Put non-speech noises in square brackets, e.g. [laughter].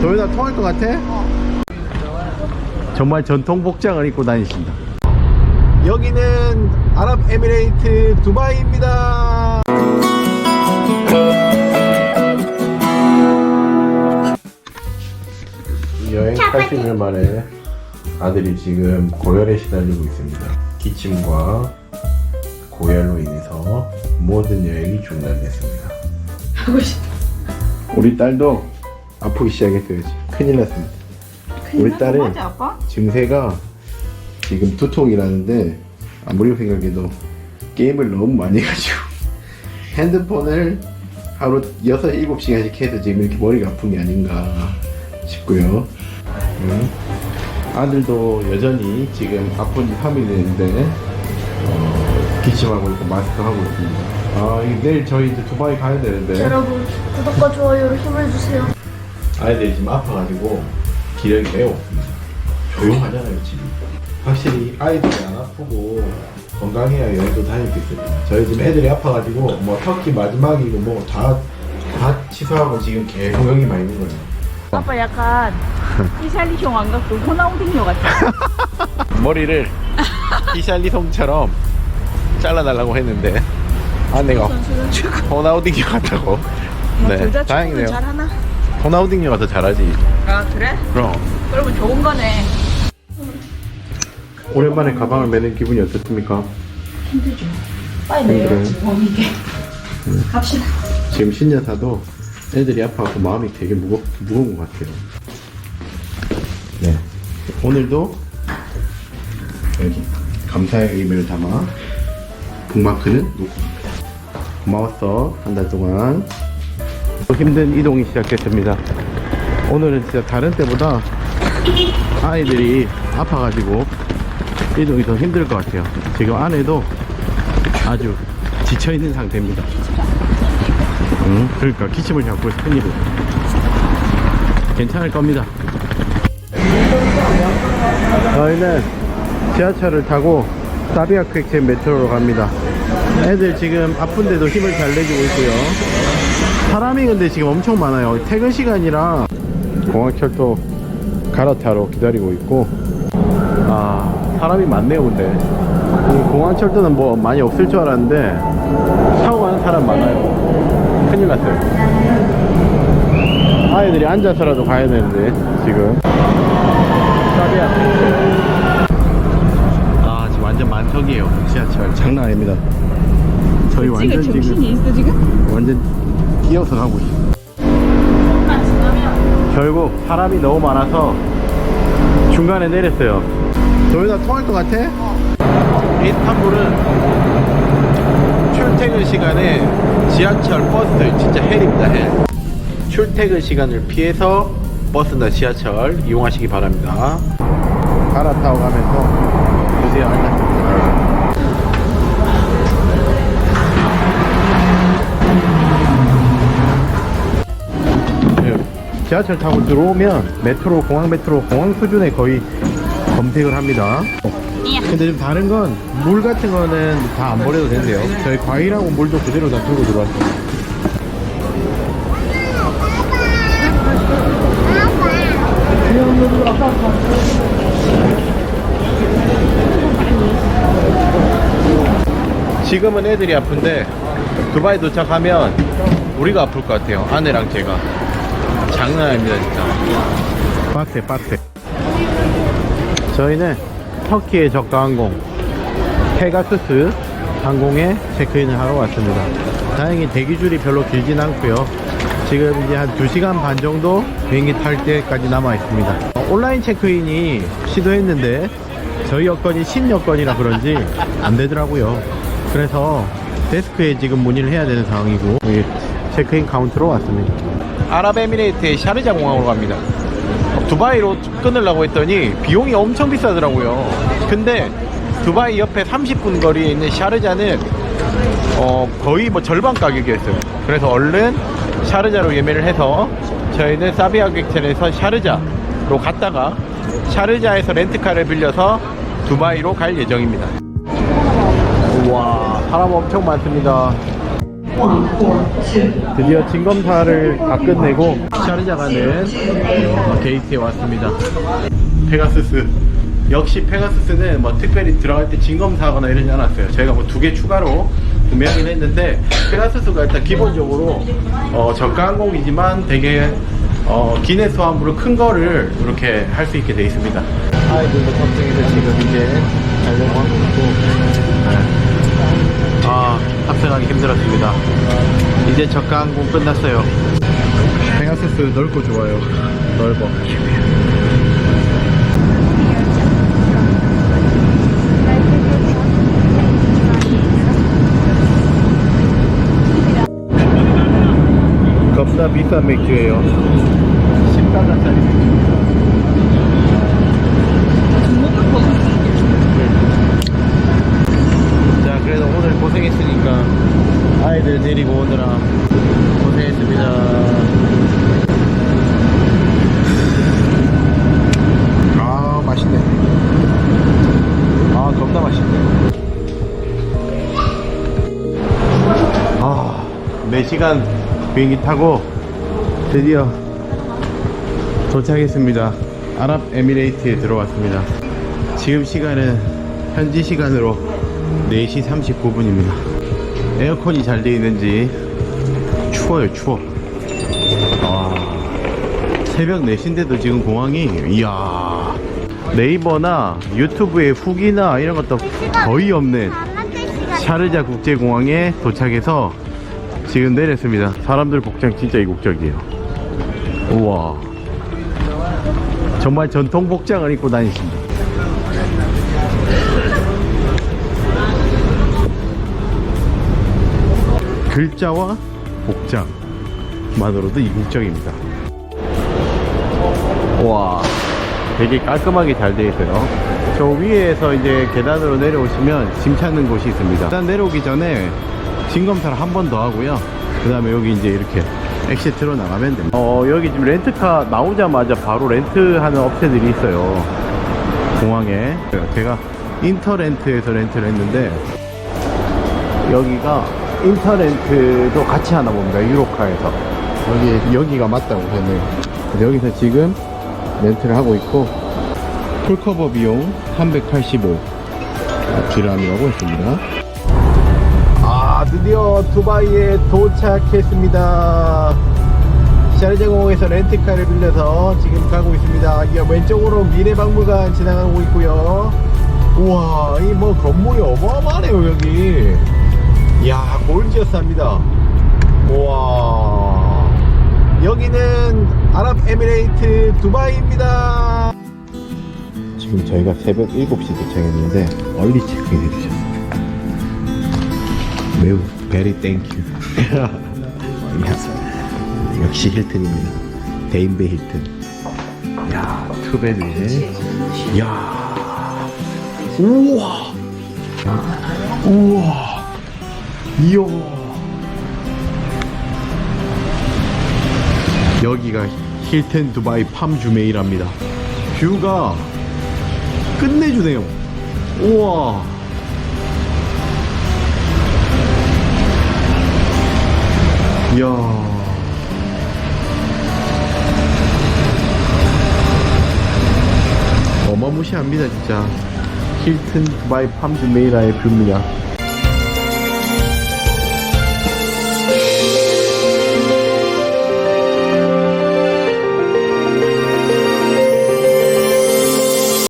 도요타 통할 것 같아? 정말 전통 복장을 입고 다니신다. 여기는 아랍에미레이트 두바이입니다. 여행 80일 만에 아들이 지금 고열에 시달리고 있습니다. 기침과 고열로 인해서 모든 여행이 중단됐습니다. 하고 싶어. 우리 딸도 아프기 시작했어요. 지금. 큰일 났습니다. 우리 딸은 맞아, 아빠? 증세가 지금 두통이라는데 아무리 생각해도 게임을 너무 많이 해가지고 [laughs] 핸드폰을 하루 6, 7시간씩 해서 지금 이렇게 머리가 아픈 게 아닌가 싶고요. 음. 아들도 여전히 지금 아픈 지 3일 됐는데 어, 기침하고 있고 마스크 하고 있습니다. 아, 이게 내일 저희 이제 두바이 가야 되는데 여러분 구독과 좋아요로 힘을 주세요. 아이들이 지금 아파가지고 기력이 매우 없습니다. 조용하잖아요, 집이. 확실히 아이들이 안 아프고 건강해야 여행도 다니겠습니다. 저희 지금 애들이 아파가지고 뭐 터키 마지막이고 뭐 다 다 취소하고 지금 계속 여기만 있는 거예요. 아빠 약간 [laughs] 이샬리숑 안 갖고 호나우딩요 같아. [laughs] 머리를 이샬리송처럼 잘라달라고 했는데 아내가 [laughs] 호나우딩이 같다고. 네, 다행이네요. 잘하나? 호나우딩이가 더 잘하지. 아 그래? 그럼. 그러면 좋은 거네. 오랜만에 가방을 매는 기분이 어떻습니까? 빨리 내요, 지범이게. 갑시다. 지금 신여사도 애들이 아파서 마음이 되게 무거, 무거운 것 같아요. 네. 오늘도 여기 감사의 의미를 담아 북마크는 놓고 갑니다. 고마웠어. 한 달 동안. 또 힘든 이동이 시작됐습니다. 오늘은 진짜 다른 때보다 아이들이 아파가지고 이동이 더 힘들 것 같아요. 지금 아내도 아주 지쳐있는 상태입니다. 응, 그러니까 기침을 잡고 있어 큰일이야. 괜찮을 겁니다. 저희는 지하철을 타고 사비아 퀵체 메트로로 갑니다. 애들 지금 아픈데도 힘을 잘 내주고 있고요. 사람이 근데 지금 엄청 많아요. 퇴근 시간이라. 공항철도 갈아타러 기다리고 있고. 아 사람이 많네요 근데. 이 공항철도는 뭐 많이 없을 줄 알았는데 타고 가는 사람 많아요. 큰일 났어요. 아이들이 앉아서라도 가야 되는데 지금. 아 지금 완전 만석이에요. 지하철 장난 아닙니다. 저희 완전 지금 정신이 있어 지금? 완전 뛰어서 가고 있어 결국 사람이 너무 많아서 중간에 내렸어요. 도요타 통할 것 같아? 이스탄불은 출퇴근 시간에 지하철 버스들 진짜 헬입니다 헬. 출퇴근 시간을 피해서 버스나 지하철 이용하시기 바랍니다. 갈아타고 가면서 드디어 앉았습니다 지하철 타고 들어오면 메트로 공항 메트로 공항 수준에 거의 검색을 합니다. 근데 좀 다른 건 물 같은 거는 다 안 버려도 된대요. 저희 과일하고 물도 그대로 다 들고 들어왔어요. 지금은 애들이 아픈데 두바이 도착하면 우리가 아플 것 같아요. 아내랑 제가. 장난 아닙니다, 진짜. 빡세, 빡세. 저희는 터키의 저가 항공, 페가수스 항공에 체크인을 하러 왔습니다. 다행히 대기줄이 별로 길진 않고요. 지금 이제 한 2시간 반 정도 비행기 탈 때까지 남아 있습니다. 온라인 체크인이 시도했는데 저희 여건이 신여건이라 그런지 안 되더라고요. 그래서 데스크에 지금 문의를 해야 되는 상황이고 여기 체크인 카운터로 왔습니다. 아랍에미레이트의 샤르자 공항으로 갑니다. 두바이로 끊으려고 했더니 비용이 엄청 비싸더라고요. 근데 두바이 옆에 30분 거리에 있는 샤르자는 어, 거의 뭐 절반 가격이었어요. 그래서 얼른 샤르자로 예매를 해서 저희는 사비아 객체에서 샤르자로 갔다가 샤르자에서 렌트카를 빌려서 두바이로 갈 예정입니다. 우와, 사람 엄청 많습니다. 드디어 진검사를 다 끝내고 샤르자 가는 어, 게이트에 왔습니다. 페가수스. 역시 페가수스는 뭐 특별히 들어갈 때 진검사하거나 이러지 않았어요. 저희가 뭐 두 개 추가로 구매하긴 했는데 페가수스가 일단 기본적으로 어, 저가 항공이지만 되게 어, 기내 수화물을 큰 거를 이렇게 할 수 있게 돼 있습니다. 아이들도 탑승해서 지금 이제 하고 있고 네. 아 탑승하기 힘들었습니다. 이제 저가 항공 끝났어요. 페가수스 넓고 좋아요. 넓어. 겁나 비싼 맥주예요. 14잔짜리 맥주. 자, 그래도 오늘 고생했으니까 아이들 데리고 오느라 고생했습니다. 아, 맛있네. 아, 겁나 맛있네. 아, 4시간 비행기 타고 드디어 도착했습니다. 아랍에미레이트에 들어왔습니다. 지금 시간은 현지 시간으로 4시 39분입니다. 에어컨이 잘 되어 있는지 추워요, 추워. 아, 새벽 4시인데도 지금 공항이, 이야. 네이버나 유튜브에 후기나 이런 것도 거의 없는 샤르자 국제공항에 도착해서 지금 내렸습니다. 사람들 복장 진짜 이국적이에요. 우와. 정말 전통 복장을 입고 다니십니다. 글자와 복장만으로도 이국적입니다. 와, 되게 깔끔하게 잘 되어 있어요. 저 위에서 이제 계단으로 내려오시면 짐 찾는 곳이 있습니다. 일단 내려오기 전에 짐 검사를 한 번 더 하고요. 그 다음에 여기 이제 이렇게 엑시트로 나가면 됩니다. 어, 여기 지금 렌트카 나오자마자 바로 렌트하는 업체들이 있어요. 공항에. 제가 인터렌트에서 렌트를 했는데, 여기가 인터렌트도 같이 하나 봅니다. 유로카에서. 여기, 여기가 맞다고 했네요. 여기서 지금 렌트를 하고 있고, 풀커버 비용 385 디람이라고 했습니다. 아, 드디어 두바이에 도착했습니다. 샤르자공항에서 렌트카를 빌려서 지금 가고 있습니다. 이 왼쪽으로 미래박물관 지나가고 있고요. 우와, 이 뭐 건물이 어마어마하네요, 여기. 이야, 골지어스합니다. 우와. 여기는 아랍에미레이트 두바이입니다. 지금 저희가 새벽 7시 도착했는데 얼리 체크인 해주셨어요. 매우 베리 땡큐. [laughs] 역시 힐튼입니다. 데인베 힐튼. 야, 투베드네. 야. 우와. 우와. 이야. 여기가 힐튼 두바이 팜 주메이랍니다. 뷰가 끝내주네요. 우와. 이야. 어마무시합니다, 진짜. 힐튼 두바이 팜 주메이라의 뷰입니다.